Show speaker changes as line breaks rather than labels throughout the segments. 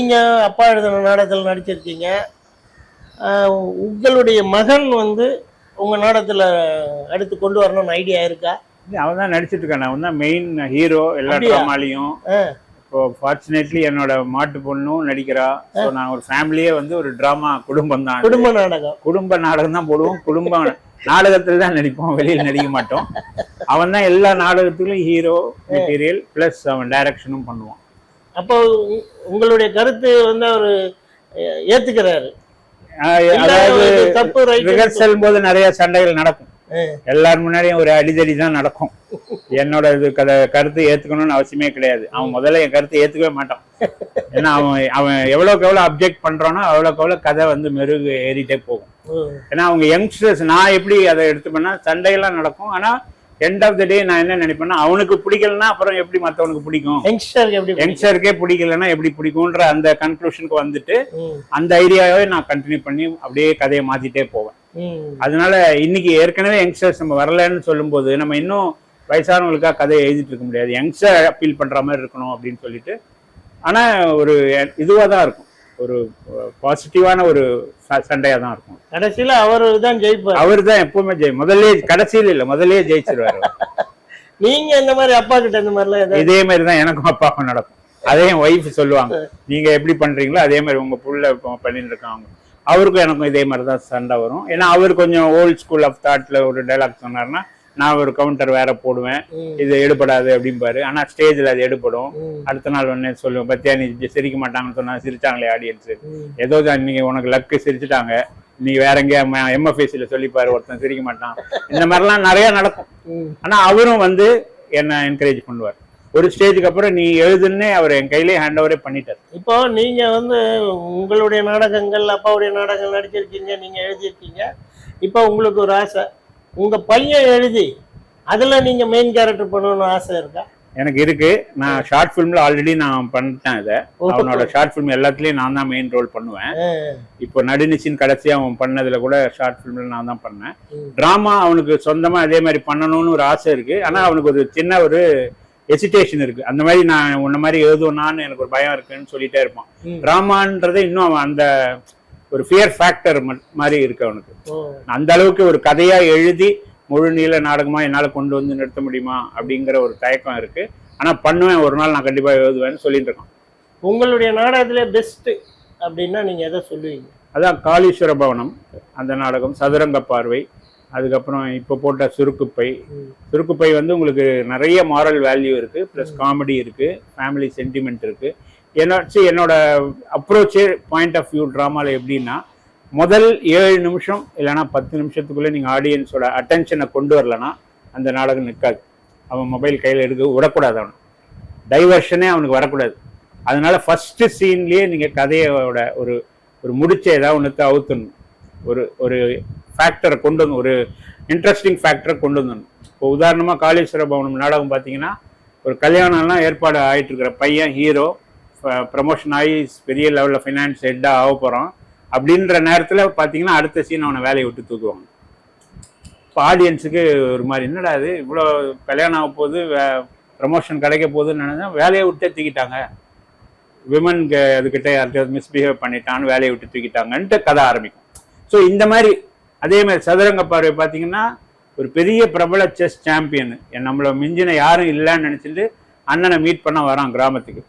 நீங்க அப்பா எழுதின நாடகத்தில் நடிச்சிருக்கீங்க. உங்களுடைய மகன் வந்து உங்க நாடகத்துல அடுத்து கொண்டு வரணும்னு ஐடியா இருக்கா?
அவன் தான் நடிச்சிட்டு இருக்கான். அவன் தான் மெயின் ஹீரோ எல்லா? ட்ராமாலையும். இப்போ ஃபார்ச்சுனேட்லி என்னோட மாட்டு பொண்ணும் நடிக்கிறா. ஸோ நான் ஒரு ஃபேமிலியே வந்து ஒரு ட்ராமா குடும்பம் தான்.
குடும்ப நாடகம்.
குடும்ப நாடகம் தான் போடுவோம். குடும்ப நாடகத்தில் தான் நடிப்போம். வெளியில் நடிக்க மாட்டோம். அவன் தான் எல்லா நாடகத்திலும் ஹீரோ மெட்டீரியல் ப்ளஸ் அவன் டைரக்ஷனும் பண்ணுவான்.
அப்போ உங்களுடைய கருத்து வந்து அவர் ஏத்துக்கிறாரு. தப்பு
ரிஹர்சல் போது நிறைய சண்டைகள் நடக்கும். எல்லார் முன்னாடியும் ஒரு அடிதடி தான் நடக்கும். என்னோட இது கதை கருத்து ஏத்துக்கணும்னு அவசியமே கிடையாது. அவன் முதல்ல என் கருத்தை ஏத்துக்கவே மாட்டான். ஏன்னா அவன் அவன் எவ்வளவுக்கு எவ்வளவு அப்ஜெக்ட் பண்றானோ அவ்வளவுக்கு எவ்வளவு கதை வந்து மெருகு ஏறிட்டே போகும். ஏன்னா அவங்க யங்ஸ்டர்ஸ் நான் எப்படி அதை எடுத்துப்பேன்னா சண்டையெல்லாம் நடக்கும். ஆனா எண்ட் ஆஃப் த டே நான் என்ன நினைப்பேன்னா அவனுக்கு பிடிக்கலன்னா அப்புறம் எப்படி மத்தவனுக்கு பிடிக்கும்?
யங்ஸ்டருக்கு எப்படி
யங்ஸ்டருக்கே பிடிக்கலன்னா எப்படி பிடிக்கும்ன்ற அந்த கன்க்ளூஷனுக்கு வந்துட்டு அந்த ஐடியாவே நான் கண்டினியூ பண்ணி அப்படியே கதையை மாத்திட்டே போவேன். அதனால இன்னைக்கு ஏற்கனவே யங்ஸ்டர்ஸ் நம்ம வரலன்னு சொல்லும்போது நம்ம இன்னும் வயசானவங்களுக்காக கதையை எழுதிட்டு இருக்க முடியாது. யங்ஸ்டர் அப்பீல் பண்ற மாதிரி இருக்கணும் அப்படின்னு சொல்லிட்டு. ஆனா ஒரு இதுவா தான் இருக்கும். ஒரு பாசிட்டிவான ஒரு ச- சண்டையா தான் இருக்கும்.
கடைசியில அவரு தான் ஜெயிப்பார்.
அவர் தான் எப்பவுமே ஜெய் முதல்ல கடைசியில் இல்ல முதல்லயே ஜெயிச்சிருவாரு
நீங்க இந்த மாதிரி அப்பா கிட்ட இந்த மாதிரிலாம்
இதே மாதிரி தான் எனக்கும் அப்பாவுக்கும் நடக்கும். அதே என் ஒய்ஃப் சொல்லுவாங்க நீங்க எப்படி பண்றீங்களோ அதே மாதிரி உங்க புள்ள பண்ணிட்டு இருக்காங்க. அவருக்கும் எனக்கும் இதே மாதிரி தான் சண்டை வரும். ஏன்னா அவர் கொஞ்சம் ஓல்ட் ஸ்கூல் ஆஃப் தாட்ல ஒரு டைலாக் சொன்னார்னா நான் ஒரு கவுண்டர் வேற போடுவேன். இது எடுபடாது அப்படிம்பாரு. ஆனா ஸ்டேஜ்ல அது எடுபடும். அடுத்த நாள் உடனே சொல்லுவேன் பத்தியா நீ சிரிக்க மாட்டாங்கன்னு சொன்னா சிரிச்சாங்களே ஆடியன்ஸ். ஏதோ தான் நீங்க உனக்கு லக்கு சிரிச்சுட்டாங்க. நீ வேற எங்கேயா எம்எஃப்எஸ்சில சொல்லிப்பாரு ஒருத்தன் சிரிக்க மாட்டான். இந்த மாதிரிலாம் நிறைய நடக்கும். ஆனா அவரும் வந்து என்ன என்கரேஜ் பண்ணுவார். ஒரு ஸ்டேஜுக்கு அப்புறம் நீ எழுதுன்னே அவர் என் கையிலே ஹேண்ட் ஓவரே பண்ணிட்டார்.
இப்போ நீங்க வந்து உங்களுடைய நாடகங்கள் அப்பாவுடைய நாடகங்கள் நடிச்சிருக்கீங்க நீங்க எழுதியிருக்கீங்க. இப்போ உங்களுக்கு ஒரு ஆசை உங்க பையன் எழுதி அதுல நீங்க மெயின் கேரக்டர் பண்ணணும்னு ஆசை இருக்கா?
எனக்கு இருக்கு. நான் ஷார்ட் ஃபிலிம்ல ஆல்ரெடி நான் பண்ணிட்டேன் இதை. அவனோட ஷார்ட் ஃபிலிம் எல்லாத்துலயும் நான் தான் மெயின் ரோல் பண்ணுவேன். இப்போ நடுநிச்சின் கடைசியா அவன் பண்ணதுல கூட ஷார்ட் ஃபிலிம்ல நான் தான் பண்ணேன். டிராமா அவனுக்கு சொந்தமா அதே மாதிரி பண்ணணும்னு ஒரு ஆசை இருக்கு. ஆனா அவனுக்கு ஒரு சின்ன ஒரு எசிடேஷன் இருக்கு. அந்த மாதிரி நான் உன்ன மாதிரி எழுதுவேனான்னு எனக்கு ஒரு பயம் இருக்குன்னு சொல்லிட்டே இருப்பான். டிராமான்றது இன்னும் அவன் அந்த ஒரு ஃபியர் ஃபேக்டர் மாதிரி இருக்கு அவனுக்கு. அந்த அளவுக்கு ஒரு கதையா எழுதி முழு நீள நாடகமா என்னால கொண்டு வந்து நிறுத்த முடியுமா அப்படிங்கிற ஒரு தயக்கம் இருக்கு. ஆனா பண்ணுவேன் ஒரு நாள் நான் கண்டிப்பா எழுதுவேன்னு சொல்லிட்டு இருக்கான்
உங்களுடைய நாடகத்திலே பெஸ்ட் அப்படின்னா நீங்க எதை சொல்லுவீங்க?
அதான் காளீஸ்வர பவனம் அந்த நாடகம் சதுரங்க பார்வை அதுக்கப்புறம் இப்போ போட்ட சுருக்குப்பை. சுருக்குப்பை வந்து உங்களுக்கு நிறைய மாரல் வேல்யூ இருக்கு ப்ளஸ் காமெடி இருக்கு ஃபேமிலி சென்டிமெண்ட் இருக்கு. என்னோட see, என்னோட அப்ரோச்சே பாயிண்ட் ஆஃப் வியூ ட்ராமாவில் எப்படின்னா முதல் ஏழு நிமிஷம் இல்லைன்னா பத்து நிமிஷத்துக்குள்ளே நீங்கள் ஆடியன்ஸோட அட்டென்ஷனை கொண்டு வரலன்னா அந்த நாடகம் நிற்காது அவன் மொபைல் கையில் எடுக்க விடக்கூடாது அவன். டைவர்ஷனே அவனுக்கு வரக்கூடாது. அதனால ஃபஸ்ட்டு சீன்லேயே நீங்கள் கதையோட ஒரு ஒரு முடிச்ச ஏதாவது ஒன்றுத்தை அவுத்தணும். ஒரு ஒரு ஃபேக்டரை கொண்டு வந்து ஒரு இன்ட்ரெஸ்டிங் ஃபேக்டரை கொண்டு வந்துடணும் இப்போ உதாரணமாக காளீஸ்வர பவனம் நாடகம் பார்த்தீங்கன்னா ஒரு கல்யாணம்லாம் ஏற்பாடு ஆகிட்டு இருக்கிற பையன் ஹீரோ ப்ரமோஷன் ஆகி பெரிய லெவலில் ஃபைனான்ஸ் ஹெட்டாக ஆக போகிறோம் அப்படின்ற நேரத்தில் பார்த்தீங்கன்னா அடுத்த சீன் அவனை வேலையை விட்டு தூக்குவாங்க. இப்போ ஆடியன்ஸுக்கு ஒரு மாதிரி என்னடா இது? இவ்வளோ கல்யாணம் ஆக போகுது ப்ரமோஷன் கிடைக்க போகுதுன்னு நினைச்சா வேலையை விட்டே தூக்கிட்டாங்க. விமனுக்கு அதுக்கிட்ட யார்கிட்ட மிஸ்பிஹேவ் பண்ணிட்டான்னு வேலையை விட்டு தூக்கிட்டாங்கன்ட்டு கதை ஆரம்பிக்கும். ஸோ இந்த மாதிரி அதே மாதிரி சதுரங்க பார்வை பார்த்தீங்கன்னா ஒரு பெரிய பிரபல செஸ் சாம்பியன் நம்மளை மிஞ்சின யாரும் இல்லைன்னு நினச்சிட்டு அண்ணனை மீட் பண்ண வரான் கிராமத்துக்கு.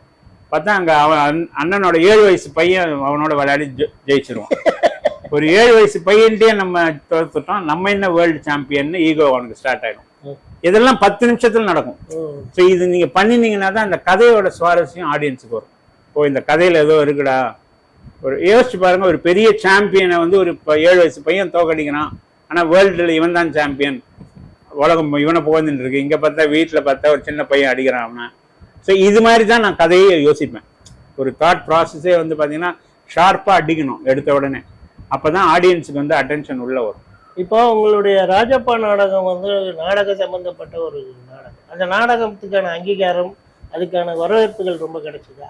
பார்த்தா அங்கே அவன் அண்ண- அண்ணனோட ஏழு வயசு பையன் அவனோட விளையாடி ஜெ- ஜெயிச்சிருவான். ஒரு ஏழு வயசு பையன்ட்டே நம்ம தோத்துட்டோம் நம்ம என்ன வேர்ல்டு சாம்பியன் ஈகோ அவனுக்கு ஸ்டார்ட் ஆயிடும்.
ம்.
இதெல்லாம் பத்து நிமிஷத்துல நடக்கும். ஸோ இது நீங்க பண்ணினீங்கன்னா தான் அந்த கதையோட சுவாரஸ்யம் ஆடியன்ஸுக்கு வரும். ஓ இந்த கதையில ஏதோ இருக்குடா. ஒரு யோசிச்சு பாருங்க ஒரு பெரிய சாம்பியனை வந்து ஒரு ஏழு வயசு பையன் தோக்கடிக்கிறான். ஆனா வேர்ல்டுல இவன் தான் சாம்பியன் உலகம் இவனை புகழ்ந்துட்டு இருக்கு. இங்க பார்த்தா வீட்டுல பார்த்தா ஒரு சின்ன பையன் அடிக்கிறான் அவன். ஸோ இது மாதிரி தான் நான் கதையை யோசிப்பேன். ஒரு தாட் ப்ராசஸே வந்து பாத்தீங்கன்னா ஷார்ப்பா அடிக்கணும் எடுத்த உடனே. அப்பதான் ஆடியன்ஸுக்கு வந்து அட்டென்ஷன் உள்ள வரும்.
இப்போ உங்களுடைய ராஜப்பா நாடகம் வந்து நாடக சம்பந்தப்பட்ட ஒரு நாடகம். அந்த நாடகத்துக்கான அங்கீகாரம் அதுக்கான வரவேற்புகள் ரொம்ப கிடைச்சதா?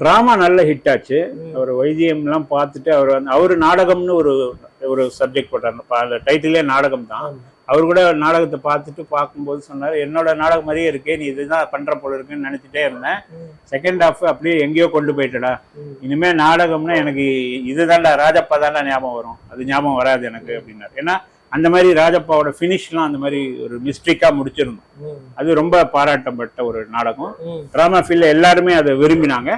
ட்ராமா நல்ல ஹிட் ஆச்சு. அவர் வைத்தியம் எல்லாம் பார்த்துட்டு அவர் வந்து அவரு நாடகம்னு ஒரு ஒரு சப்ஜெக்ட் போட்டார். அந்த டைட்டிலே நாடகம் தான். அவர் கூட நாடகத்தை பார்த்துட்டு பார்க்கும்போது சொன்னார் என்னோட நாடகம் மாதிரியே இருக்கே நீ இதுதான் பண்ற போல இருக்குன்னு நினைச்சிட்டே இருந்தேன். செகண்ட் ஹாஃப் அப்படியே எங்கேயோ கொண்டு போயிட்டடா. இனிமே நாடகம்னா எனக்கு இதுதான்டா ராஜப்பா தான்டா ஞாபகம் வரும். அது ஞாபகம் வராது எனக்கு அப்படின்னாரு. ஏன்னா அந்த மாதிரி ராஜப்பாவோட ஃபினிஷ்லாம் அந்த மாதிரி ஒரு மிஸ்டேக்காக முடிச்சிருந்தோம். அது ரொம்ப பாராட்டப்பட்ட ஒரு நாடகம். ட்ராமா டிராமா எல்லாருமே அதை விரும்பினாங்க.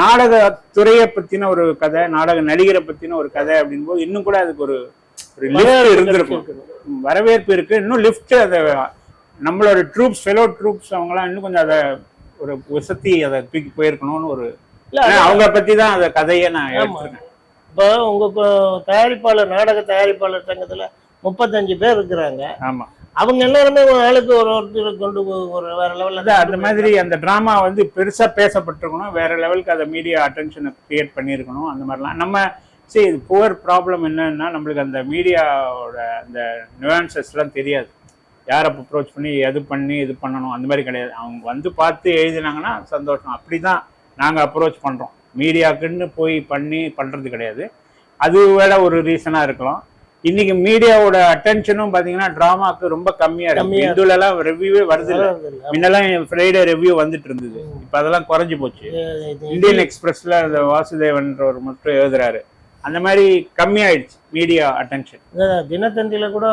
நாடக துறையை பத்தின ஒரு கதை நாடக நடிகரை பத்தின ஒரு கதை அப்படின்போது இன்னும் கூட அதுக்கு ஒரு ஒரு லிஃப்ட் இருந்திருக்கும். வரவேற்பு இருக்கு. இன்னும் லிஃப்ட் அதை நம்மளோட ட்ரூப்ஸ் ஃபெலோ ட்ரூப்ஸ் அவங்கலாம் இன்னும் கொஞ்சம் அதை ஒரு உசத்தி அதை தூக்கி போயிருக்கணும்னு ஒரு அவங்க பத்தி தான் அந்த கதையை நான்
இப்போ உங்க தயாரிப்பாளர் நாடக தயாரிப்பாளர் சங்கத்துல முப்பத்தஞ்சு பேர் இருக்கிறாங்க.
ஆமா.
அவங்க எல்லாருமே ஒரு ஆளுக்கு ஒரு ஒருத்தர் கொண்டு ஒரு வேற லெவல்ல
அந்த மாதிரி அந்த டிராமா வந்து பெருசா பேசப்பட்டிருக்கணும். வேற லெவலுக்கு அதை மீடியா அட்டென்ஷனை கிரியேட் பண்ணியிருக்கணும். அந்த மாதிரிலாம். நம்ம சரி இது புவர் ப்ராப்ளம் என்னன்னா நம்மளுக்கு அந்த மீடியாவோட அந்த நியூஆன்சஸ்லாம் தெரியாது. யாரை அப்ரோச் பண்ணி எது பண்ணி இது பண்ணணும் அந்த மாதிரி கிடையாது. அவங்க வந்து பார்த்து எழுதினாங்கன்னா சந்தோஷம். அப்படி தான் நாங்கள் அப்ரோச் பண்ணுறோம் மீடியாக்குன்னு போய் பண்ணி பண்ணுறது கிடையாது. அது வேற ஒரு ரீசனாக இருக்கலாம். இன்னைக்கு மீடியாவோட அட்டென்ஷனும் பார்த்தீங்கன்னா ட்ராமாக்கு ரொம்ப கம்மியாக இருக்கு. இந்துலலாம் ரிவ்யூவே வருது. முன்னெல்லாம் ஃப்ரைடே ரிவ்யூ வந்துட்டு இருந்தது. இப்போ அதெல்லாம் குறைஞ்சு போச்சு. இந்தியன் எக்ஸ்பிரஸ்ல அந்த வாசுதேவன்றவர் மட்டும் எழுதுறாரு. அந்த மாதிரி கம்மியாயிடுச்சு மீடியா அட்டென்ஷன்
தினத்தந்தியில கூட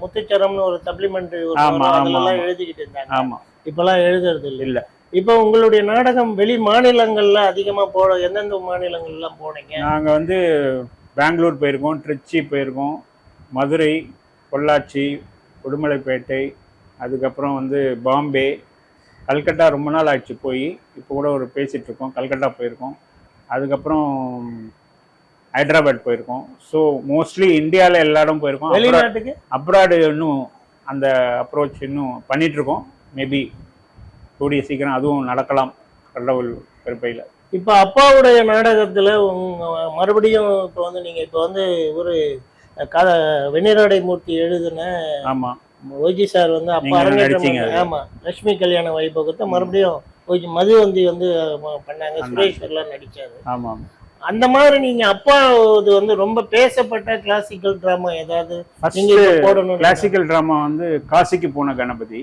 முத்துச்சரம்னு ஒரு சப்ளிமெண்ட்
ஆமா, ஆமா,
அதெல்லாம்
ஆமா.
எழுதிக்கிட்டு இருந்தாங்க.
ஆமா.
இப்பெல்லாம் எழுதுறது இல்ல.
இல்ல.
இப்போ உங்களுடைய நாடகம் வெளி மாநிலங்கள்ல அதிகமா போட எந்தெந்த மாநிலங்கள்லாம் போனீங்க?
நாங்க வந்து பெங்களூர் போயிருக்கோம் திருச்சி போயிருக்கோம் மதுரை பொள்ளாச்சி உடுமலைப்பேட்டை அதுக்கப்புறம் வந்து பாம்பே கல்கட்டா ரொம்ப நாள் ஆயிடுச்சு போய். இப்போ கூட ஒரு பேசிட்டு இருக்கோம் கல்கட்டா போயிருக்கோம். அதுக்கப்புறம் ஹைதராபாத் போயிருக்கோம். ஸோ மோஸ்ட்லி இந்தியாவில் எல்லா இடம் போயிருக்கோம்
வெளிநாட்டுக்கு?
அப்ராடு இன்னும் அந்த அப்ரோச் இன்னும் பண்ணிட்டு இருக்கோம் மேபி கூடிய சீக்கிரம் அதுவும் நடக்கலாம். கடவுள் கருப்பையில்
இப்போ அப்பாவுடைய நாடகத்துல மறுபடியும் இப்போ வந்து நீங்க இப்போ வந்து ஒரு கத வெண்ணிராடை மூர்த்தி எழுதின
ஆமா.
ஓஜி சார் வந்து அப்பா அரங்கேற்றம்
நடிச்சீங்க
பண்ண- ஆமா லட்சுமி கல்யாண வைபவத்தை மறுபடியும் ஓஜி மதுவந்தி வந்து பண்ணாங்க. சுரேஷ் எல்லாம் நடிச்சாரு.
ஆமா.
அந்த மாதிரி நீங்க அப்பா இது வந்து ரொம்ப பேசப்பட்ட கிளாசிக்கல் டிராமா ஏதாவது நீங்க போடணும்
கிளாசிக்கல் டிராமா வந்து காசிக்கு போன கணபதி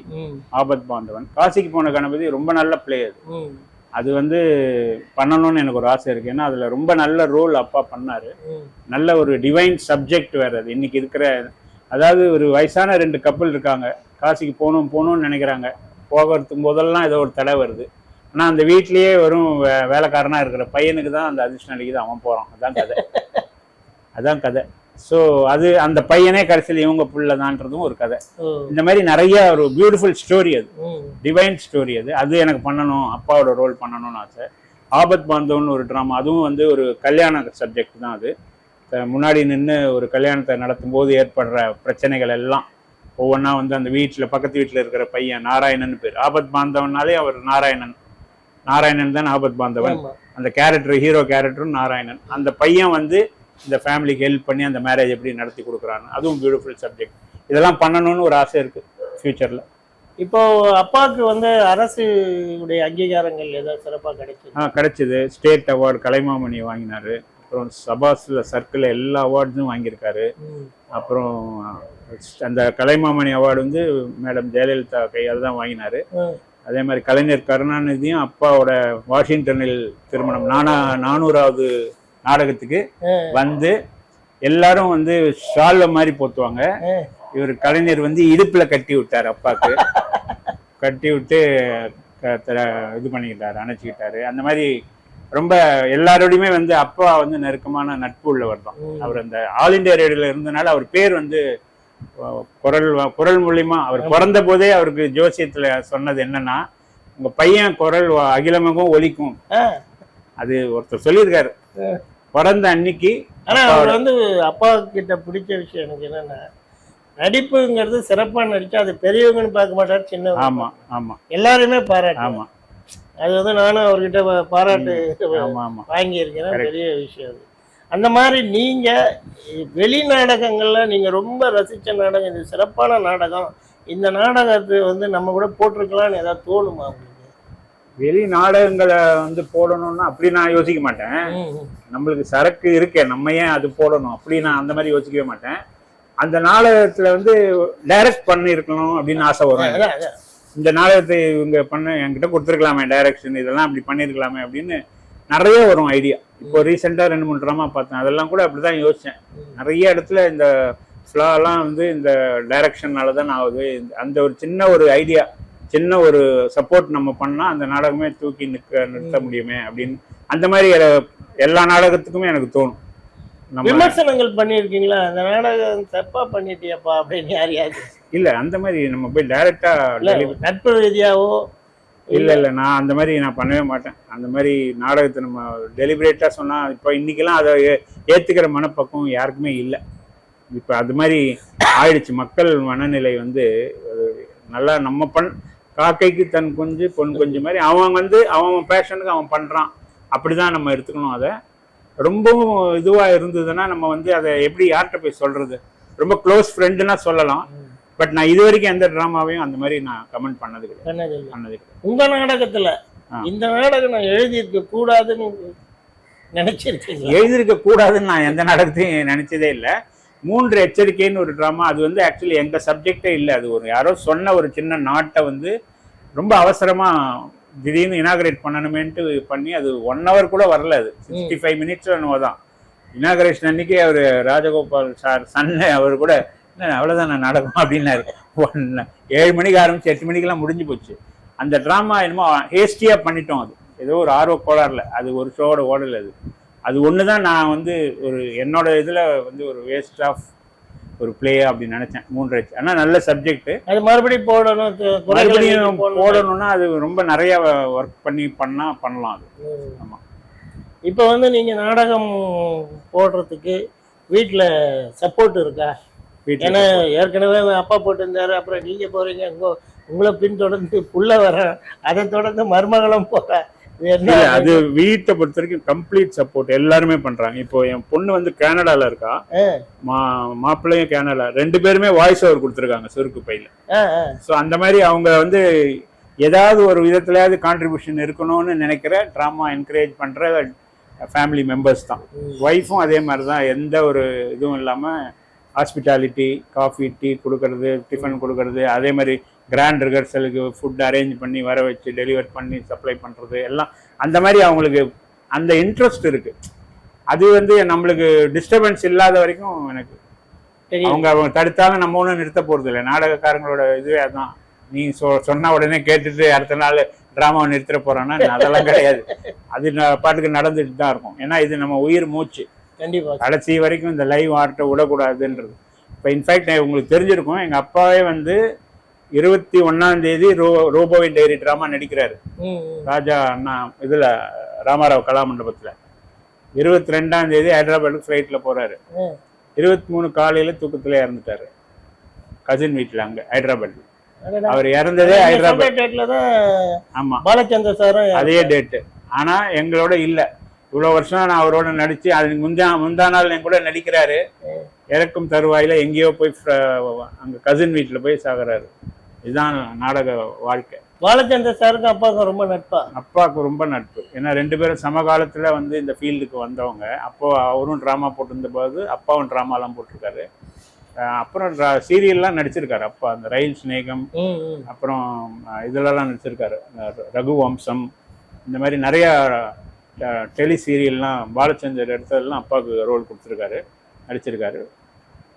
ஆபத் பாந்தவன் காசிக்கு போன கணபதி ரொம்ப நல்ல பிளே அது. வந்து பண்ணணும்னு எனக்கு ஒரு ஆசை இருக்கு. ஏன்னா அதுல ரொம்ப நல்ல ரோல் அப்பா பண்ணாரு. நல்ல ஒரு டிவைன் சப்ஜெக்ட் வேற அது. இன்னைக்கு இருக்கிற அதாவது ஒரு வயசான ரெண்டு கப்பல் இருக்காங்க. காசிக்கு போகணும் போகணும்னு நினைக்கிறாங்க. போகிறதுக்கு போதெல்லாம் ஏதோ ஒரு தடை வருது. ஆனால் அந்த வீட்லயே வெறும் வே- வேலைக்காரனா இருக்கிற பையனுக்கு தான் அந்த அதிர்ஷ்டம் அடிக்குது அவன் போகிறான் அதான் கதை. அதான் கதை. ஸோ அது அந்த பையனே கடைசியில் இவங்க புள்ளதான்றதும் ஒரு கதை. இந்த மாதிரி நிறைய ஒரு பியூட்டிஃபுல் ஸ்டோரி அது. டிவைன் ஸ்டோரி அது. அது எனக்கு பண்ணணும் அப்பாவோட ரோல் பண்ணணும்னு ஆசை. ஆபத் பாந்தவன் ஒரு ட்ராமா அதுவும் வந்து ஒரு கல்யாண சப்ஜெக்ட் தான் அது. முன்னாடி நின்று ஒரு கல்யாணத்தை நடத்தும் போது ஏற்படுற பிரச்சனைகள் எல்லாம். ஒவ்வொன்றா வந்து அந்த வீட்டில் பக்கத்து வீட்டில் இருக்கிற பையன் நாராயணன் பேர். ஆபத் பாந்தவன்னாலே அவர் நாராயணன். நாராயணன் தான் ஆபத் பாந்தவன். அந்த கேரக்டர் ஹீரோ கேரக்டரும் நாராயணன். அந்த பையன் வந்து இந்த ஃபேமிலிக்கு ஹெல்ப் பண்ணி அந்த மேரேஜ் எப்படி நடத்தி கொடுக்குறான்னு அதுவும் பியூட்டிஃபுல் சப்ஜெக்ட் இதெல்லாம் பண்ணணும்னு ஒரு ஆசை இருக்கு ஃபியூச்சரில்
இப்போ அப்பாவுக்கு வந்து அரசு உடைய அங்கீகாரங்கள் ஏதாவது சிறப்பா கிடைச்சது?
ஆ கிடைச்சிது. ஸ்டேட் அவார்டு கலைமாமணி வாங்கினாரு. அப்புறம் சபாஸ்ல சர்க்கிள் எல்லா அவார்ட்ஸும் வாங்கியிருக்காரு. அப்புறம் அந்த கலைமாமணி அவார்டு வந்து மேடம் ஜெயலலிதா கையால் தான் வாங்கினாரு. அதே மாதிரி கலைஞர் கருணாநிதியும் அப்பாவோட வாஷிங்டனில் திருமணம். நானா நானூறாவது நாடகத்துக்கு வந்து எல்லாரும் வந்து ஷால்வ மாதிரி போத்துவாங்க. இவர் கலைஞர் வந்து இடுப்புல கட்டி விட்டார் அப்பாக்கு. கட்டி விட்டு இது பண்ணிக்கிட்டாரு அணைச்சிக்கிட்டாரு. அந்த மாதிரி ரொம்ப எல்லாரோடையுமே வந்து அப்பா வந்து நெருக்கமான நட்பு உள்ளவர் தான். அவர் அந்த ஆல் இண்டியா ரேடியோல இருந்தனால அவர் பேர் வந்து குரல் குரல் மூலியமா அவர் பிறந்த போதே அவருக்கு ஜோசியத்துல சொன்னது என்னன்னா உங்க பையன் குரல் அகிலமெங்கும் ஒலிக்கும். அது ஒருத்தர் சொல்லியிருக்காரு. பிறந்த அன்னைக்கு
ஆனா அவர் வந்து அப்பா கிட்ட பிடிச்ச விஷயம் எனக்கு என்னன்னா நடிப்புங்கிறது சிறப்பா நடிச்சா அது பெரியவங்கன்னு பார்க்க மாட்டாரு சின்னவங்க.
ஆமா ஆமா.
எல்லாருமே பாராட்டு
ஆமா.
அது வந்து நானும் அவர்கிட்ட பாராட்டு
Correct.
பெரிய விஷயம் அது. அந்த மாதிரி நீங்க வெளி நாடகங்கள்ல நீங்க ரொம்ப ரசிச்ச நாடகம் இது சிறப்பான நாடகம். இந்த நாடகத்தை வந்து நம்ம கூட போட்டிருக்கலாம்னு ஏதாவது தோணுமா உங்களுக்கு?
வெளி நாடகங்களை வந்து போடணும்னா அப்படி நான் யோசிக்க மாட்டேன். நம்மளுக்கு சரக்கு இருக்கே நம்ம ஏன் அது போடணும்? அப்படி நான் அந்த மாதிரி யோசிக்கவே மாட்டேன். அந்த நாடகத்துல வந்து டைரக்ட் பண்ணியிருக்கணும் அப்படின்னு ஆசை வரும். இந்த நாடகத்தை இவங்க பண்ண என்கிட்ட கொடுத்துருக்கலாமே டைரக்ஷன் இதெல்லாம் அப்படி பண்ணியிருக்கலாமே அப்படின்னு நிறைய வரும் ஐடியா இப்போ ரீசெண்டாக ரெண்டு மூணு ட்ராமா பார்த்தேன். அதெல்லாம் கூட அப்படி தான் யோசித்தேன் நிறைய இடத்துல இந்த ஃப்ளாலாம் வந்து இந்த டைரக்ஷனால தான் ஆகுது. அந்த ஒரு சின்ன ஒரு ஐடியா சின்ன ஒரு சப்போர்ட் நம்ம பண்ணால் அந்த நாடகமே தூக்கி நிற்க நிறுத்த முடியுமே அப்படின்னு. அந்த மாதிரி எல்லா நாடகத்துக்குமே எனக்கு தோணும். நம்ம
விமர்சனங்கள் பண்ணியிருக்கீங்களா? அந்த நாடகம் தப்பா பண்ணிட்டியப்பா அப்படின்னு யாரையாவது
இல்லை அந்த மாதிரி நம்ம போய் டைரக்டா
நட்பு ரீதியாவோ
இல்லை இல்லை நான் அந்த மாதிரி நான் பண்ணவே மாட்டேன். அந்த மாதிரி நாடகத்தை நம்ம டெலிபரேட்டாக சொன்னால் இப்போ இன்றைக்கெல்லாம் அதை ஏ- மனப்பக்கம் மனப்பக்குவம் யாருக்குமே இல்லை. இப்போ அது மாதிரி ஆயிடுச்சு. மக்கள் மனநிலை வந்து நல்லா நம்ம பண் காக்கைக்கு தன் குஞ்சு பொன் குஞ்சு மாதிரி அவன் வந்து அவன் பேஷனுக்கு அவன் பண்றான். அப்படிதான் நம்ம எடுத்துக்கணும் அதை. ரொம்பவும் இதுவாக இருந்ததுன்னா நம்ம வந்து அதை எப்படி யார்கிட்ட போய் சொல்கிறது ரொம்ப க்ளோஸ் ஃப்ரெண்டுன்னா சொல்லலாம். பட் நான் இது வரைக்கும் எந்த ட்ராமாவையும் அந்த மாதிரி நான் கமெண்ட் பண்ணது கிடையாது. பண்ணது
உங்க நாடகத்துல. இந்த நாடகம் நான் எழுதியிருக்க கூடாதுன்னு நினைச்சிருக்கீங்களா?
எழுதியிருக்க கூடாதுன்னு நான் எந்த நாடகத்தையும் நினைச்சதே இல்லை. மூன்று எச்சரிக்கைன்னு ஒரு ட்ராமா அது வந்து ஆக்சுவலி எங்க சப்ஜெக்டே இல்லை. அது ஒரு யாரோ சொன்ன ஒரு சின்ன நாட்டை வந்து ரொம்ப அவசரமா திடீர்னு இனாகரேட் பண்ணணுமேன்ட்டு பண்ணி அது ஒன் ஹவர் கூட வரல அது. சிக்ஸ்டி ஃபைவ் மினிட்ஸ் என்னவோ தான். இனாகரேஷன் அன்னைக்கு அவர் ராஜகோபால் சார் சன்ன அவர் கூட "என்ன, அவ்வளவுதான் நான் நாடகம் அப்படின்னாரு. ஒன் ஏழு மணிக்கு ஆரம்பிச்சு எட்டு மணிக்கெல்லாம் முடிஞ்சு போச்சு. அந்த ட்ராமா என்னமோ ஹேஸ்டியா பண்ணிட்டோம் அது. ஏதோ ஒரு ஆர்வ கோளாறுல. அது ஒரு ஷோவோட ஓடல அது. அது ஒன்று தான் நான் வந்து ஒரு என்னோட இதில் வந்து ஒரு வேஸ்ட் ஆஃப் ஒரு பிளே அப்படின்னு நினைச்சேன். மூன்று ஆனால் நல்ல சப்ஜெக்ட்
அது மறுபடியும் போடணும்
மறுபடியும். போடணும்னா அது ரொம்ப நிறைய ஒர்க் பண்ணி பண்ணா பண்ணலாம் அது.
ம்.
ஆமா.
இப்போ வந்து நீங்க நாடகம் போடுறதுக்கு வீட்ல சப்போர்ட் இருக்கா? ஏன்னா ஏற்கனவே அப்பா போட்டிருந்தாரு அப்புறம் நீங்க போறீங்க உங்க உங்களை பின்தொடர்ந்து புள்ள வர அதை தொடர்ந்து மருமகளும்
இல்ல அது வீட்டை பொறுத்த வரைக்கும் கம்ப்ளீட் சப்போர்ட் எல்லாருமே பண்றாங்க. இப்போ என் பொண்ணு வந்து கனடால இருக்கா. மாப்பிள்ளையும் கனடா ரெண்டு பேருமே வாய்ஸ் ஓவர் கொடுத்துருக்காங்க சுருக்கு பையில. ஸோ அந்த மாதிரி அவங்க வந்து ஏதாவது ஒரு விதத்துலயாவது கான்ட்ரிபியூஷன் இருக்கணும்னு நினைக்கிற ட்ராமா என்கரேஜ் பண்ற ஃபேமிலி மெம்பர்ஸ் தான். ஒய்ஃபும் அதே மாதிரி தான். எந்த ஒரு இதுவும் இல்லாமல் ஹாஸ்பிட்டாலிட்டி காஃபி டீ கொடுக்கறது டிஃபன் கொடுக்கறது அதே மாதிரி கிராண்ட் ரிஹர்சலுக்கு ஃபுட் அரேஞ்ச் பண்ணி வர வச்சு டெலிவர் பண்ணி சப்ளை பண்ணுறது எல்லாம். அந்த மாதிரி அவங்களுக்கு அந்த இன்ட்ரெஸ்ட் இருக்கு. அது வந்து நம்மளுக்கு டிஸ்டர்பன்ஸ் இல்லாத வரைக்கும் எனக்கு அவங்க அவங்க தடுத்தாலும் நம்ம ஒன்றும் நிறுத்த போறது இல்லை. நாடகக்காரங்களோட இதுவே அதான். நீ சொ சொன்ன உடனே கேட்டுட்டு அடுத்த நாள் ட்ராமாவை நிறுத்திட போறான்னா அதெல்லாம் கிடையாது. அது பாட்டுக்கு நடந்துட்டு தான் இருக்கும். ஏன்னா இது நம்ம உயிர் மூச்சு.
கண்டிப்பா.
கடைசி வரைக்கும் இந்த லைவ் ஆர்ட்டை விடக்கூடாதுன்றது. இப்போ இன்ஃபேக்ட் உங்களுக்கு தெரிஞ்சிருக்கும் எங்கள் அப்பாவே வந்து இருபத்தி ஒன்னாம் தேதி ரோ ரோபோவின் டைரி ட்ராமா நடிக்கிறாரு. ராஜா அண்ணா இதில் ராமாராவ் கலாமண்டபத்தில் இருபத்தி ரெண்டாம் தேதி ஹைதராபாத்துக்கு ஃப்ளைட்டில் போறாரு.
ம்.
இருபத்தி மூணு காலையில தூக்கத்துல இறந்துட்டாரு. கசின் வீட்டில் அங்க ஹைதராபாத். அவர் இறந்ததே ஹைதராபாத்.
சொல்ற டேட்ல தான்
ஆமா.
பாலச்சந்திர சாரும்
அதே டேட்டு ஆனா எங்களோட இல்ல. இவ்வளவு வருஷம் நான் அவரோட நடிச்சு அது முந்தா முந்தா நாள் என் கூட நடிக்கிறாரு. இறக்கும் தருவாயில எங்கேயோ போய் அங்க கசின் வீட்டுல போய் சாகுறாரு. இதுதான் நாடக வாழ்க்கை.
பாலச்சந்திர சாருக்கும் அப்பாவுக்கும் ரொம்ப நட்பா?
அப்பாவுக்கு ரொம்ப நட்பு. ஏன்னா ரெண்டு பேரும் சமகாலத்துல வந்து இந்த ஃபீல்டுக்கு வந்தவங்க. அப்போ அவரும் ட்ராமா போட்டிருந்த போது அப்பாவும் ட்ராமாலாம் போட்டிருக்காரு. அப்புறம் சீரியல்லாம் நடிச்சிருக்காரு அப்பா. அந்த ரயில் சிநேகம்
ம், ம்.
அப்புறம் இதுலலாம் நடிச்சிருக்காரு. ரகு வம்சம் இந்த மாதிரி நிறைய டெலி சீரியல்லாம் பாலச்சந்தர் எடுத்ததெல்லாம் அப்பாவுக்கு ரோல் கொடுத்துருக்காரு நடிச்சிருக்காரு.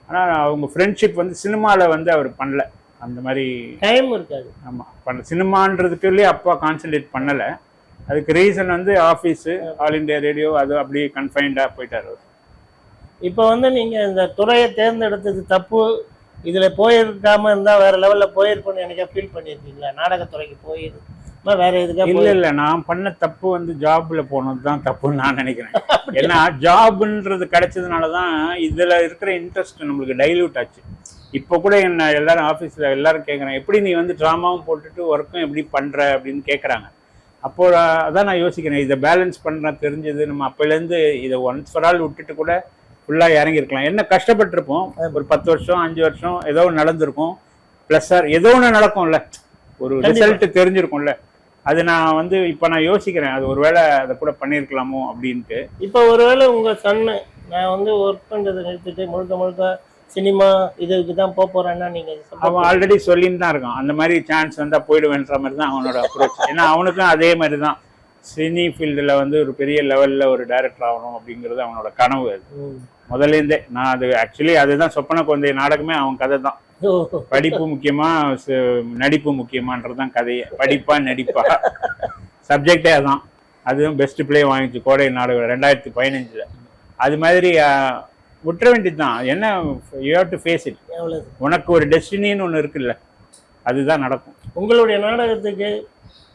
ஆனால் அவங்க ஃப்ரெண்ட்ஷிப் வந்து சினிமாவில் வந்து அவர் பண்ணல. அந்த மாதிரி
டைம் இருக்காது.
ஆமாம் பண்ண சினிமான்றதுக்குள்ளே அப்பா கான்சென்ட்ரேட் பண்ணலை. அதுக்கு ரீசன் வந்து ஆஃபீஸு ஆல் இண்டியா ரேடியோ அது அப்படியே கன்ஃபைன்டாக போயிட்டார் அவர்.
இப்போ வந்து நீங்க இந்த துறையை தேர்ந்தெடுத்தது தப்பு. இதுல போயிருக்காம இருந்தா வேற லெவல்ல போயிருப்போம்னு எனக்கு ஃபீல் பண்ணிருக்கீங்களா நாடகத்துறைக்கு போயிருந்தா வேற எதுக்கா
இல்ல இல்ல நான் பண்ண தப்பு வந்து ஜாப்ல போனது தான் தப்புன்னு நான் நினைக்கிறேன். ஏன்னா ஜாப்ன்றது கிடைச்சதுனால தான் இதுல இருக்கிற இன்ட்ரெஸ்ட் நம்மளுக்கு டைல்யூட் ஆச்சு. இப்போ கூட என்ன எல்லாரும் ஆஃபீஸில் எல்லாரும் கேட்குறேன் எப்படி நீ வந்து ட்ராமாவும் போட்டுட்டு ஒர்க்கும் எப்படி பண்ற? அப்படின்னு கேட்குறாங்க அப்போ அதான் நான் யோசிக்கிறேன் இதை பேலன்ஸ் பண்ண தெரிஞ்சது நம்ம அப்போலேருந்து இதை ஒன்ஸ் ஃபார் ஆல் விட்டுட்டு கூட ஃபுல்லாக இறங்கியிருக்கலாம். என்ன கஷ்டப்பட்டிருப்போம். ஒரு பத்து வருஷம் அஞ்சு வருஷம் ஏதோ ஒன்று நடந்திருக்கும். ப்ளஸ் சார் ஏதோ ஒன்று நடக்கும்ல. ஒரு
கண்டிப்பா.
ரிசல்ட் தெரிஞ்சிருக்கும்ல. அது நான் வந்து இப்போ நான் யோசிக்கிறேன். அது ஒருவேளை அதை கூட பண்ணியிருக்கலாமோ அப்படின்ட்டு.
இப்போ ஒருவேளை உங்க சன்னு நான் வந்து ஒர்க் பண்றதை நிறுத்திட்டு முழுக்க முழுக்க சினிமா இதுக்கு தான் போக போறேன்னா நீங்க support
அவன் ஆல்ரெடி சொல்லின்னு தான் இருக்கான். அந்த மாதிரி சான்ஸ் வந்தால் போயிடுவேன்ற மாதிரி தான் அவனோட அப்ரோச் ஏன்னா அவனுக்கும் அதே மாதிரி தான். சினி ஃபீல்டில் வந்து ஒரு பெரிய லெவலில் ஒரு டைரக்டர் ஆகணும் அப்படிங்கிறது அவனோட கனவு அது. முதல்லேருந்தே நான் அது ஆக்சுவலி அதுதான் சொப்பன குழந்தை நாடகமே அவன் கதை தான் படிப்பு முக்கியமா நடிப்பு முக்கியமான்றது தான் கதையே படிப்பா நடிப்பா. சப்ஜெக்டே அதான். அதுவும் பெஸ்ட் பிளே வாங்கிச்சு கோடை நாடகம் ரெண்டாயிரத்தி பதினஞ்சுல. அது மாதிரி ஆஹ், விட்டுற வேண்டியது தான் என்ன you have to face it உனக்கு ஒரு டெஸ்டினின்னு ஒன்று இருக்குல்ல. அதுதான் நடக்கும்.
உங்களுடைய நாடகத்துக்கு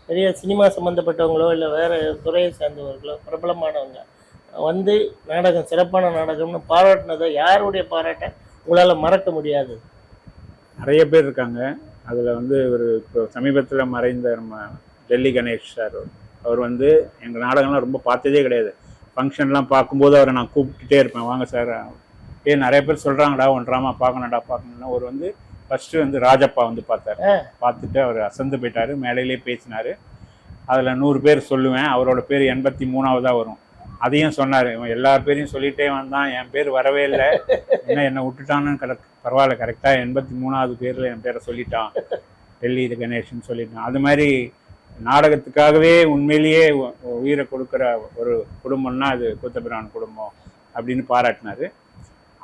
பெரிய சினிமா சம்மந்தப்பட்டவங்களோ இல்லை வேற துறையை சார்ந்தவர்களோ பிரபலமானவங்க வந்து நாடகம் சிறப்பான நாடகம்னு பாராட்டினதை யாருடைய பாராட்ட உங்களால் மறக்க முடியாது?
நிறைய பேர் இருக்காங்க. அதில் வந்து ஒரு இப்போ சமீபத்தில் மறைந்த நம்ம டெல்லி கணேஷ் சார் அவர். வந்து எங்கள் நாடகம்லாம் ரொம்ப பார்த்ததே கிடையாது. ஃபங்க்ஷன்லாம் பார்க்கும்போது அவரை நான் கூப்பிட்டுட்டே இருப்பேன். வாங்க சார் ஏ நிறைய பேர் சொல்கிறாங்கடா ஒன் ட்ராமா பார்க்கணும்டா பார்க்கணும்னா. அவர் வந்து ஃபஸ்ட்டு வந்து ராஜப்பா வந்து பார்த்தாரு. பார்த்துட்டு அவர் அசந்து போயிட்டாரு. மேடையிலே பேசினார். அதில் நூறு பேர் சொல்லுவேன். அவரோட பேர் எண்பத்தி மூணாவதாக வரும். அதையும் சொன்னார். இவன் எல்லார் பேரையும் சொல்லிட்டே வந்தான். என் பேர் வரவே இல்லை. என்ன என்னை விட்டுட்டான்னு கரெக்ட் பரவாயில்ல கரெக்டாக எண்பத்தி மூணாவது பேரில் என் பேரை சொல்லிட்டான். டெல்லி இது கணேஷ்னு சொல்லிட்டான். அது மாதிரி நாடகத்துக்காகவே உண்மையிலேயே உயிரை கொடுக்குற ஒரு குடும்பம்னா அது கூத்தபிரான் குடும்பம் அப்படின்னு பாராட்டினாரு.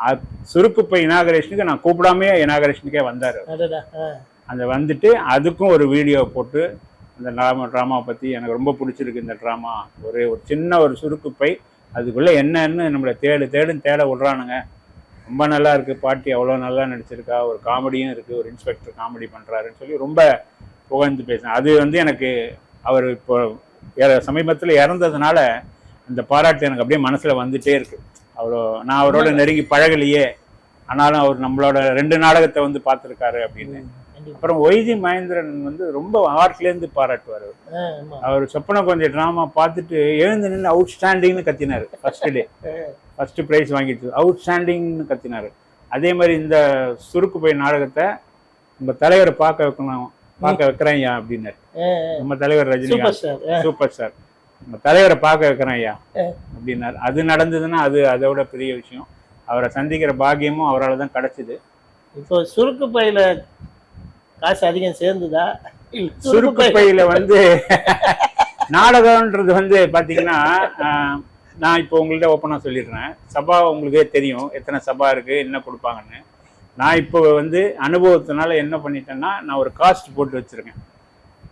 அ- சுருக்குப்பை இனாகரேஷனுக்கு நான் கூப்பிடாமே இனாகரேஷனுக்கே வந்தார். அந்த வந்துட்டு அதுக்கும் ஒரு வீடியோ போட்டு அந்த ட்ராமா ட்ராமாவை பற்றி எனக்கு ரொம்ப பிடிச்சிருக்கு இந்த ட்ராமா ஒரு ஒரு சின்ன ஒரு சுருக்குப்பை. அதுக்குள்ளே என்னன்னு நம்மளை தேடு தேடுன்னு தேட விட்றானுங்க. ரொம்ப நல்லா இருக்குது பாட்டி அவ்வளோ நல்லா நடிச்சிருக்கா. ஒரு காமெடியும் இருக்குது ஒரு இன்ஸ்பெக்டர் காமெடி பண்ணுறாருன்னு சொல்லி ரொம்ப புகழ்ந்து பேசினேன் அது வந்து எனக்கு அவர் இப்போ சமீபத்தில் இறந்ததுனால அந்த பாராட்டு எனக்கு அப்படியே மனசில் வந்துட்டே இருக்கு. அவ்வளோ நான் அவரோட நெருங்கி பழகலையே. ஆனாலும் அவர் நம்மளோட ரெண்டு நாடகத்தை வந்து பார்த்துருக்காரு அப்படின்னு. அப்புறம் ஒய்ஜி மகேந்திரன் வந்து ரொம்ப ஹார்ட்லேருந்து பாராட்டுவார். அவர். சொப்பன கொஞ்சம் ட்ராமா பார்த்துட்டு எழுந்து நின்று அவுட் ஸ்டாண்டிங்னு கத்தினார் ஃபர்ஸ்ட் டே ஃபர்ஸ்ட் ப்ரைஸ் வாங்கிட்டு அவுட் ஸ்டாண்டிங்னு கத்தினார். அதே மாதிரி இந்த சுருக்கு போய் நாடகத்தை உங்க தலைவரை பார்க்க வைக்கணும் பார்க்க வைக்கிறேன் ஐயா அப்படின்னாரு. நம்ம தலைவர் ரஜினிகாந்த். சூப்பர் ஸ்டார் நம்ம தலைவரை பார்க்க வைக்கிறேன் ஐயா அப்படின்னாரு. அது நடந்ததுன்னா அது அதோட பெரிய விஷயம். அவரை சந்திக்கிற பாக்கியமும் அவரால் தான் கிடைச்சிது.
இப்போ சுருக்கு பையில காசு அதிகம் சேர்ந்துதா?
சுருக்கு பையில வந்து நாடகம்ன்றது வந்து பாத்தீங்கன்னா ஆஹ், நான் இப்போ உங்கள்ட்ட ஓப்பனாக சொல்லிடுறேன். சபா உங்களுக்கே தெரியும் எத்தனை சபா இருக்கு என்ன கொடுப்பாங்கன்னு. நான் இப்போ வந்து அனுபவத்தினால என்ன பண்ணிட்டேன்னா நான் ஒரு காஸ்ட் போட்டு வச்சிருக்கேன்.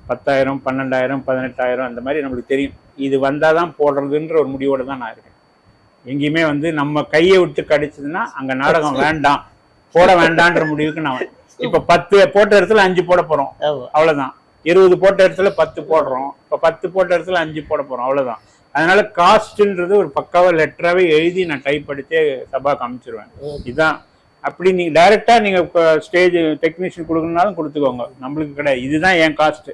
பத்தாயிரம் பன்னெண்டாயிரம் பதினெட்டாயிரம் அந்த மாதிரி நம்மளுக்கு தெரியும். இது வந்தால் தான் போடுறதுன்ற ஒரு முடிவோட தான் நான் இருக்கேன். எங்கேயுமே வந்து நம்ம கையை விட்டு கடிச்சதுன்னா அங்கே நாடகம் வேண்டாம். போட வேண்டான்ற முடிவுக்கு நான் இப்போ பத்து போட்ட இடத்துல அஞ்சு போட போகிறோம்
ஆமா.
அவ்வளவுதான். இருபது போட்ட இடத்துல பத்து போடுறோம். இப்போ பத்து போட்ட இடத்துல அஞ்சு போட போறோம். அவ்வளவுதான். அதனால காஸ்ட்ன்றது ஒரு பக்காவா லெட்டராகவே எழுதி நான் டைப் அடித்தே சபா காமிச்சிருவேன். இதுதான் அப்படி நீங்க டைரக்டா நீங்க ஸ்டேஜ் டெக்னீஷியன் கொடுக்கணும்னாலும் கொடுத்துக்கோங்க. நம்மளுக்கு கிடையாது. இதுதான் என் காஸ்ட்.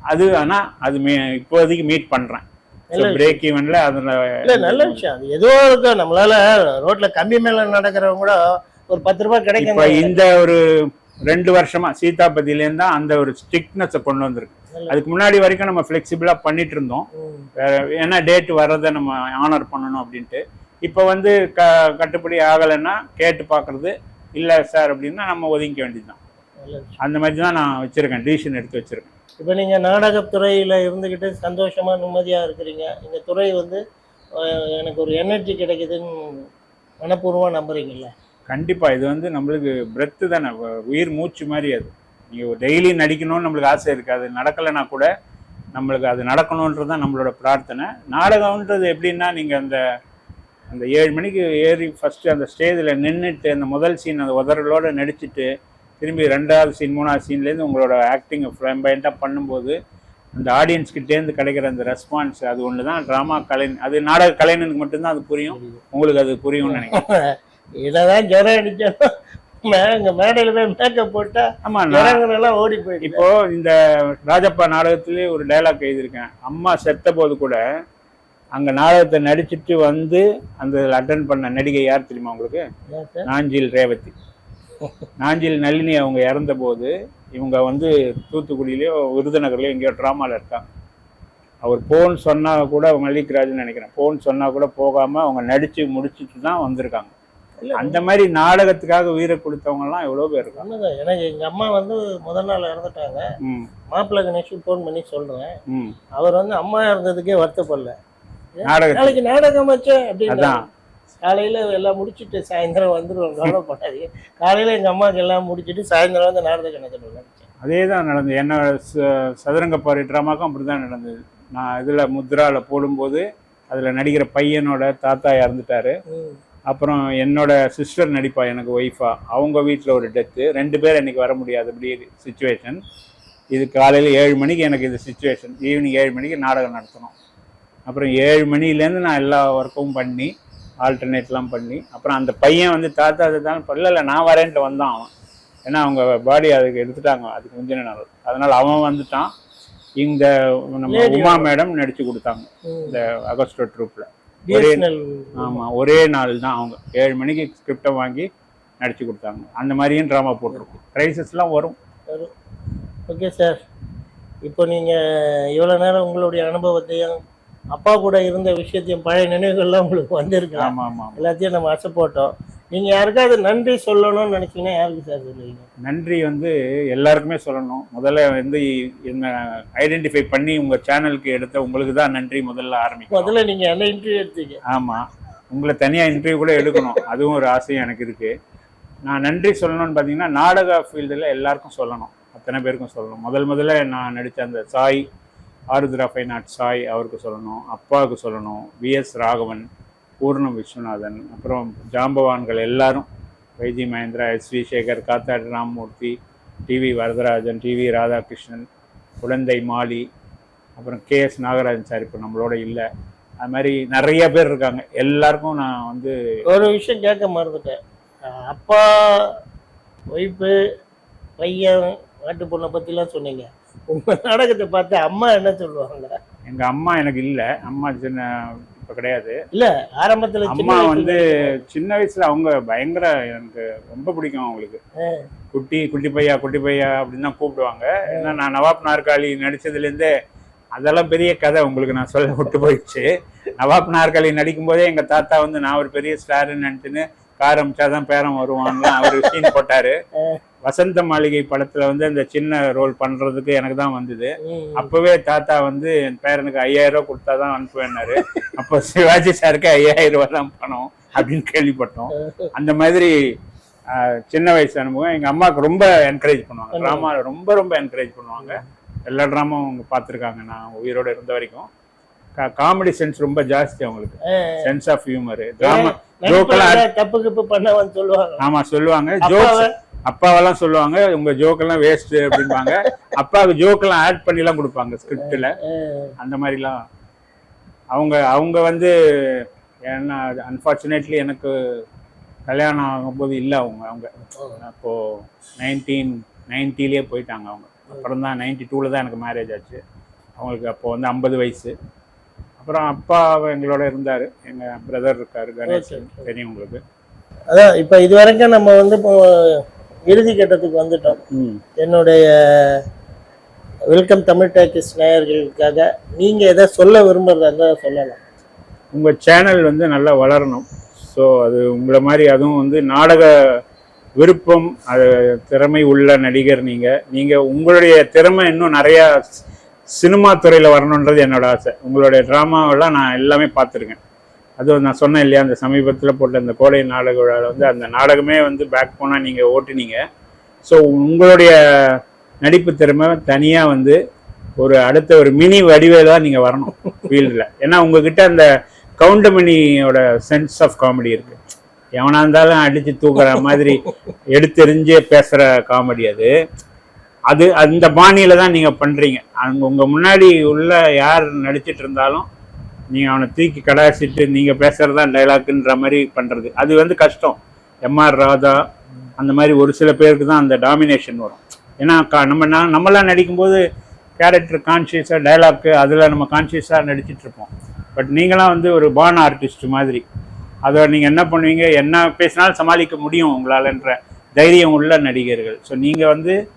அது ஆனா அது மீ- இப்போதைக்கு மீட் பண்றேன். பிரேக் ஈவன்ல அதுல
இல்ல நல்ல விஷயம். அது ஏதோ நம்மளால ரோட்ல கம்பி மேல நடக்கிறவங்க கூட ஒரு பத்து ரூபாய் கிடைக்கும்
இந்த ஒரு ரெண்டு வருஷமா சீதாபதியிலேருந்து தான் அந்த ஒரு ஸ்ட்ரிக்ட்னஸை கொண்டு வந்திருக்கு. அதுக்கு முன்னாடி வரைக்கும் நம்ம ஃபிளெக்சிபிளா பண்ணிட்டு இருந்தோம். ஏன்னா டேட் வர்றதை நம்ம ஆனர் பண்ணணும் அப்படின்ட்டு. இப்போ வந்து க கட்டுப்படி ஆகலைன்னா கேட்டு பார்க்கறது இல்லை சார் அப்படின்னா நம்ம ஒதுங்கிக்க வேண்டியதுதான்.
நல்ல விஷயம்.
அந்த மாதிரி தான் நான் வச்சிருக்கேன் டிசிஷன் எடுத்து வச்சிருக்கேன்.
இப்போ நீங்க நாடகத் துறையில இருந்துகிட்டு சந்தோஷமா நிம்மதியா இருக்கிறீங்க. இந்த துறை வந்து எனக்கு ஒரு எனர்ஜி கிடைக்குதுன்னு மனப்பூர்வமா நம்புறீங்கல்ல?
கண்டிப்பா இது வந்து நம்மளுக்கு பிரெத்து தானே உயிர் மூச்சு மாதிரி அது. நீங்க டெய்லி நடிக்கணும்னு நம்மளுக்கு ஆசை இருக்கு அது நடக்கலைன்னா கூட நம்மளுக்கு அது நடக்கணுன்றது தான் நம்மளோட பிரார்த்தனை. நாடகம்ன்றது எப்படின்னா நீங்க அந்த அந்த ஏழு மணிக்கு ஏறி ஃபர்ஸ்ட் அந்த ஸ்டேஜில் நின்றுட்டு அந்த முதல் சீன் அந்த உதறலோட நடிச்சிட்டு திரும்பி ரெண்டாவது சீன் மூணாவது சீன்லேருந்து உங்களோட ஆக்டிங்கை ஃப்ளம்பைண்ட்டாக பண்ணும்போது அந்த ஆடியன்ஸ் கிட்டேருந்து கிடைக்கிற அந்த ரெஸ்பான்ஸ் அது ஒன்று தான் ட்ராமா கலை அது நாடக கலைஞனுக்கு மட்டும்தான் அது புரியும். உங்களுக்கு அது புரியும்னு நினைக்கிறேன்.
இததான் ஜுரம் அடிச்சாலும் இங்க மேடையில போய் மேக்கப் போட்டா
ஆமா
ஜனங்களெல்லாம் ஓடி போயிடுது
இப்போ இந்த ராஜப்பா நாடகத்திலே ஒரு டைலாக் எழுதியிருக்கேன். அம்மா செத்த போது கூட அங்க நாடகத்தை நடிச்சிட்டு வந்து அந்த அட்டன் பண்ண நடிகை யார் தெரியுமா உங்களுக்கு? நாஞ்சில் ரேவதி. நாஞ்சில் நளினி அவங்க இறந்த போது இவங்க வந்து தூத்துக்குடியிலயோ விருதுநகர்லயோ எங்கேயோ ட்ராமால இருக்காங்க. அவர் போன்னு சொன்னா கூட மல்லிக்ராஜ்னு நினைக்கிறேன். போன்னு சொன்னா கூட போகாம அவங்க நடிச்சு முடிச்சிட்டு தான் வந்திருக்காங்க. அந்த மாதிரி நாடகத்துக்காக உயிரை கொடுத்தவங்க எல்லாம் எவ்வளவு பேர் இருக்காங்க?
உண்மைதான். எனக்கு எங்க அம்மா வந்து முதல் நாள் இறந்துட்டாங்க. மாப்பிள்ளை கணேஷ் ஃபோன் பண்ணி சொல்றேன். அவர் வந்து அம்மா இருந்ததுக்கே வருத்தப்படல. நாளைக்கு நாடகம் வச்சே அப்படின்னு காலையில எல்லாம் முடிச்சிட்டு சாயந்தரம் வந்துருவோம். கவலைப்படாதீங்க. காலையில எங்க அம்மாவுக்கு எல்லாம் முடிச்சிட்டு சாயந்தரம் வந்து நாடக கணக்கில் நினைச்சேன்
அதே தான் நடந்தது. என்ன சதுரங்கப்பாறை ட்ராமாக்கும் அப்படி தான் நடந்தது. நான் இதில் முத்ராவில் போடும்போது அதில் நடிக்கிற பையனோட தாத்தா இறந்துட்டாரு. அப்புறம் என்னோட சிஸ்டர் நடிப்பா எனக்கு ஒய்ஃபா அவங்க வீட்டில் ஒரு டெத்து ரெண்டு பேர் இன்னைக்கு வர முடியாது அப்படி சுச்சுவேஷன் இது காலையில் ஏழு மணிக்கு எனக்கு இது சுச்சுவேஷன் ஈவினிங் ஏழு மணிக்கு நாடகம் நடத்தணும். அப்புறம் ஏழு மணிலேருந்து நான் எல்லா ஒர்க்கும் பண்ணி ஆல்டர்னேட்லாம் பண்ணி அப்புறம் அந்த பையன் வந்து தாத்தா தான் இல்லை நான் வரேன்ட்டு வந்தான் அவன். ஏன்னா அவங்க பாடி அதுக்கு எடுத்துட்டாங்க அதுக்கு முந்தின நாள். அதனால அவன் வந்துட்டான். இந்த நம்ம உமா மேடம் நடிச்சு கொடுத்தாங்க. இந்த அகஸ்டோ ட்ரூப்ல
BSNL
ஆமா ஒரே நாள் தான் அவங்க. ஏழு மணிக்கு ஸ்கிரிப்டை வாங்கி நடிச்சு கொடுத்தாங்க. அந்த மாதிரியும் ட்ராமா போட்டிருக்கும். கிரைசஸ்லாம் வரும்.
ஓகே சார் இப்போ நீங்க இவ்வளவு நேரம் உங்களுடைய அனுபவத்தையும் அப்பா கூட இருந்த விஷயத்தையும் பழைய நினைவுகள்லாம் உங்களுக்கு வந்திருக்கலாம்
ஆமா ஆமா ஆமா.
எல்லாத்தையும் நம்ம அசை போட்டோம் நீங்க யாருக்காவது நன்றி சொல்லணும்னு நினைச்சீங்கன்னா யாருக்கு சார் சொல்லுவீங்க?
நன்றி வந்து எல்லாருக்குமே சொல்லணும். முதல்ல வந்து என்ன ஐடென்டிஃபை பண்ணி உங்க சேனலுக்கு எடுத்த உங்களுக்கு தான் நன்றி முதல்ல ஆரம்பிக்கும்
முதல்ல நீங்க என்ன இன்டர்வியூ எடுத்தீங்க?
ஆமா. உங்களை தனியா இன்டர்வியூ கூட எடுக்கணும். அதுவும் ஒரு ஆசையும் எனக்கு இருக்கு. நான் நன்றி சொல்லணும்னு பார்த்தீங்கன்னா நாடக ஃபீல்டில் எல்லாருக்கும் சொல்லணும். அத்தனை பேருக்கும் சொல்லணும். முதல் முதல்ல நான் நடித்த அந்த சாய் ஆருத்ரா ஃபைன் ஆர்ட் சாய் அவருக்கு சொல்லணும். அப்பாவுக்கு சொல்லணும். விஎஸ் ராகவன் பூர்ணம் விஸ்வநாதன் அப்புறம் ஜாம்பவான்கள் எல்லாரும் Y G Mahendra S V Shekhar Kathadi Ramamurthy TV Varadarajan TV Radhakrishnan குழந்தை மாலி அப்புறம் கே எஸ் நாகராஜன் சார் இப்போ நம்மளோட இல்லை. அது மாதிரி நிறைய பேர் இருக்காங்க. எல்லாருக்கும் நான் வந்து
ஒரு விஷயம் கேட்க மறந்துட்டேன். அப்பா ஒய்ஃபு பையன் நாட்டு பொண்ணை பற்றிலாம் சொன்னீங்க. உங்க நாடகத்தை பார்த்து அம்மா என்ன சொல்லுவாங்க?
எங்க அம்மா எனக்கு இல்ல. அம்மா சின்ன இப்ப கிடையாது.
இல்ல ஆரம்பத்துல
அம்மா வந்து சின்ன வயசுல அவங்க பயங்கர எனக்கு ரொம்ப பிடிக்கும் அவங்களுக்கு. குட்டி குட்டி பையா குட்டி பையா அப்படின்னு தான் கூப்பிடுவாங்க. ஏன்னா நான் நவாப் நாற்காலி நடிச்சதுல இருந்தே அதெல்லாம் பெரிய கதை உங்களுக்கு நான் சொல்ல விட்டு போயிடுச்சு. நவாப் நாற்காலி நடிக்கும் போதே எங்க தாத்தா வந்து நான் ஒரு பெரிய ஸ்டாருன்னு நினைச்சுன்னு கார் அமிச்சாதான் பேரம் வருவான்னு அவர் சீன் போட்டாரு. வசந்த மாளிகை படத்துல வந்து அந்த சின்ன ரோல் பண்றதுக்கு எனக்கு தான் வந்தது. அப்பவே தாத்தா வந்து என் பேரனுக்கு ஐயாயிரம் ரூபாய் கொடுத்தாதான் அனுப்புவேன்னாரு. அப்போ சிவாஜி சாருக்கு ஐயாயிரம் ரூபாய் தான் பணம் அப்படின்னு கேள்விப்பட்டோம். அந்த மாதிரி சின்ன வயசு அனுபவம். எங்க அம்மாவுக்கு ரொம்ப என்கரேஜ் பண்ணுவாங்க. ட்ராமா ரொம்ப ரொம்ப என்கரேஜ் பண்ணுவாங்க. எல்லா ட்ராமாவும் அவங்க பார்த்துருக்காங்க. நான் உயிரோட இருந்த வரைக்கும். காமெடி சென்ஸ் ரொம்ப ஜாஸ்தி அவங்களுக்கு. சென்ஸ் ஆஃப் ஹியூமர் ட்ராமா ஜோக்கெல்லாம்
தப்பு கிப்பு பண்ணவன்னு சொல்லுவாங்க.
ஆமா சொல்லுவாங்க. ஜோக்ஸ் அப்பாவெல்லாம் சொல்லுவாங்க உங்க ஜோக்கெல்லாம் வேஸ்ட் அப்படிம்பாங்க. அப்பாவுக்கு ஜோக்கெல்லாம் ஆட் பண்ணி எல்லாம் கொடுப்பாங்க ஸ்கிரிப்ட்ல அந்த மாதிரிலாம். அவங்க அவங்க வந்து ஏன்னா அன்ஃபார்ச்சுனேட்லி எனக்கு கல்யாணம் ஆகும்போது இல்லை அவங்க அவங்க. அப்போ நைன்டீன் நைன்ட்டிலேயே போயிட்டாங்க அவங்க. அப்புறம் தான் நைன்டி டூவில் தான் எனக்கு மேரேஜ் ஆச்சு. அவங்களுக்கு அப்போ வந்து ஐம்பது வயசு. அப்புறம் அப்பா எங்களோட இருந்தார். எங்கள் பிரதர் இருக்காரு
Okay.
தெரியும் உங்களுக்கு.
அதான் இப்போ இது வரைக்கும் நம்ம வந்து இப்போ இறுதி கட்டத்துக்கு வந்துட்டோம். என்னுடைய வெல்கம் தமிழ் டாக்கிஸ் நேயர்களுக்காக நீங்க எதை சொல்ல விரும்புறதா இருந்தா சொல்லலாம்.
உங்கள் சேனல் வந்து நல்லா வளரணும். ஸோ அது உங்களை மாதிரி அதுவும் வந்து நாடக விருப்பம் அது திறமை உள்ள நடிகர் நீங்கள் நீங்கள் உங்களுடைய திறமை இன்னும் நிறையா சினிமா துறையில் வரணுன்றது என்னோட ஆசை. உங்களுடைய ட்ராமாவெல்லாம் நான் எல்லாமே பார்த்துருக்கேன். அதுவும் நான் சொன்னேன் இல்லையா அந்த சமீபத்தில் போட்ட அந்த கோடை நாடக விழாவில் வந்து அந்த நாடகமே வந்து பேக் போனால் நீங்கள் ஓட்டுனீங்க. ஸோ உங்களுடைய நடிப்பு திறமை தனியாக வந்து ஒரு அடுத்த ஒரு மினி வடிவேலாக நீங்கள் வரணும் ஃபீல்டில் ஏன்னா உங்ககிட்ட அந்த கவுண்டமணியோட சென்ஸ் ஆஃப் காமெடி இருக்கு. எவனா இருந்தாலும் அடித்து தூக்குற மாதிரி எடுத்தெறிஞ்சு பேசுகிற காமெடி அது. அது அந்த பாணியில் தான் நீங்கள் பண்ணுறீங்க அங்கே உங்கள் முன்னாடி உள்ள யார் நடிச்சிட்டு இருந்தாலும் நீங்கள் அவனை தூக்கி கடாசிட்டு நீங்கள் பேசுகிறதா டைலாக்குன்ற மாதிரி பண்ணுறது அது வந்து கஷ்டம். எம்ஆர் ராதா அந்த மாதிரி ஒரு சில பேருக்கு தான் அந்த டாமினேஷன் வரும். ஏன்னா க- நம்ம நான் நம்மளாம் நடிக்கும்போது கேரக்டர் கான்ஷியஸாக டைலாக்கு அதில் நம்ம கான்ஷியஸாக நடிச்சிட்டு இருப்போம். பட் நீங்களாம் வந்து ஒரு பான் ஆர்டிஸ்ட் மாதிரி. அதை நீங்கள் என்ன பண்ணுவீங்க? என்ன பேசினாலும் சமாளிக்க முடியும் உங்களாலன்ற தைரியம் உள்ள நடிகர்கள். ஸோ நீங்கள் வந்து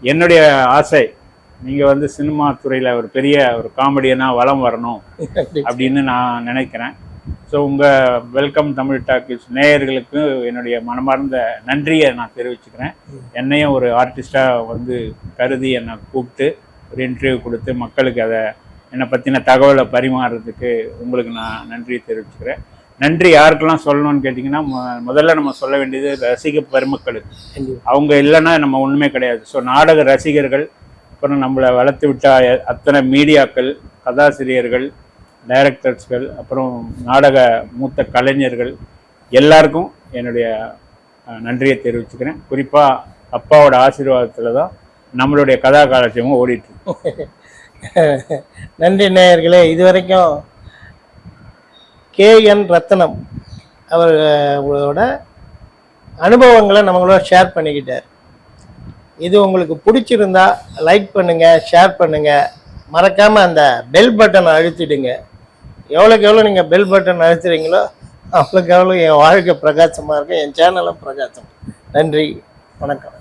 என்னுடைய ஆசை நீங்கள் வந்து சினிமா துறையில் ஒரு பெரிய ஒரு காமெடியனாக வலம் வரணும் அப்படின்னு நான் நினைக்கிறேன். ஸோ உங்கள் வெல்கம் தமிழ் டாக்கிஸ் நேயர்களுக்கு என்னுடைய மனமார்ந்த நன்றியை நான் தெரிவிச்சுக்கிறேன். என்னையும் ஒரு ஆர்டிஸ்டாக வந்து கருதி என்னை கூப்பிட்டு ஒரு இன்டர்வியூ கொடுத்து மக்களுக்கு அதை என்னை பற்றின தகவலை பரிமாறுறதுக்கு உங்களுக்கு நான் நன்றி தெரிவிச்சுக்கிறேன். நன்றி யாருக்கெல்லாம் சொல்லணும்னு கேட்டிங்கன்னா முதல்ல நம்ம சொல்ல வேண்டியது ரசிக பெருமக்களுக்கு. அவங்க இல்லைன்னா நம்ம ஒன்றுமே கிடையாது. ஸோ நாடக ரசிகர்கள் அப்புறம் நம்மளை வளர்த்து விட்ட அத்தனை மீடியாக்கள் கதாசிரியர்கள் டைரக்டர்ஸ்கள் அப்புறம் நாடக மூத்த கலைஞர்கள் எல்லாருக்கும் என்னுடைய நன்றியை தெரிவிச்சுக்கிறேன். குறிப்பாக அப்பாவோட ஆசீர்வாதத்தில் தான் நம்மளுடைய கதா காலட்சியமும் ஓடிட்டு
நன்றி நேயர்களே இதுவரைக்கும் கே என் ரத்னம் அவர்களோட அனுபவங்களை நம்மளோட ஷேர் பண்ணிக்கிட்டார். இது உங்களுக்கு பிடிச்சிருந்தா லைக் பண்ணுங்கள் ஷேர் பண்ணுங்கள் மறக்காமல் அந்த பெல் பட்டனை அழுத்திடுங்க. எவ்வளோக்கு எவ்வளோ நீங்கள் பெல் பட்டன் அழுத்துறீங்களோ அவ்வளோக்கு எவ்வளோ என் வாழ்க்கை பிரகாசமாக இருக்கும் என் சேனலும் பிரகாசம். நன்றி வணக்கம்.